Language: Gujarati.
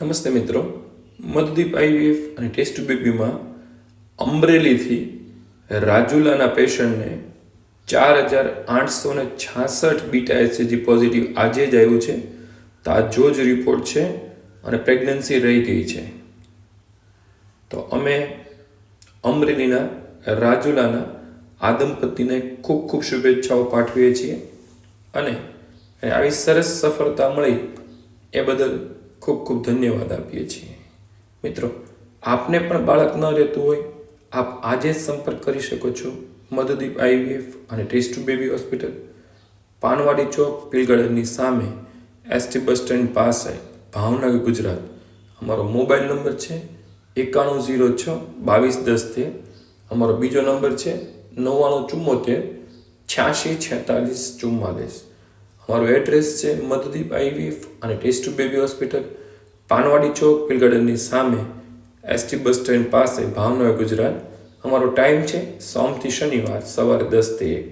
નમસ્તે મિત્રો. મધુદીપ આઈવીએફ અને ટેસ્ટ બેબીમાં અમરેલીથી રાજુલાના પેશન્ટને ચાર હજાર આઠસો ને છાસઠ બીટા એચસીજી પોઝિટિવ આજે જ આવ્યું છે. તાજો જ રિપોર્ટ છે અને પ્રેગ્નન્સી રહી ગઈ છે. તો અમે અમરેલીના રાજુલાના આ દંપતીને ખૂબ ખૂબ શુભેચ્છાઓ પાઠવીએ છીએ અને આવી સરસ સફળતા મળી એ બદલ ખૂબ ખૂબ ધન્યવાદ આપીએ છીએ. મિત્રો, આપને પણ બાળક ન રહેતું હોય, આપ આજે જ સંપર્ક કરી શકો છો. મધુદીપ આઈવીએફ અને test baby hospital. Panwadi Chowk, પિલગઢની સામે, એસટી બસ સ્ટેન્ડ પાસે, ભાવનગર, ગુજરાત. અમારો મોબાઈલ નંબર છે એકાણું ઝીરો છ બાવીસ દસ તેર. અમારો બીજો નંબર છે નવ્વાણું ચુમ્મોતેર છ્યાસી છેતાલીસ ચુમ્માલીસ અમારું એડ્રેસ છે મધુદીપ આઈવીએફ અને test baby hospital, Panwadi Chowk પિલગાર્ડનની સામે, એસટી બસ સ્ટેન્ડ પાસે, ભાવનગર, ગુજરાત. અમારો ટાઈમ છે સોમથી શનિવાર સવારે દસથી એક.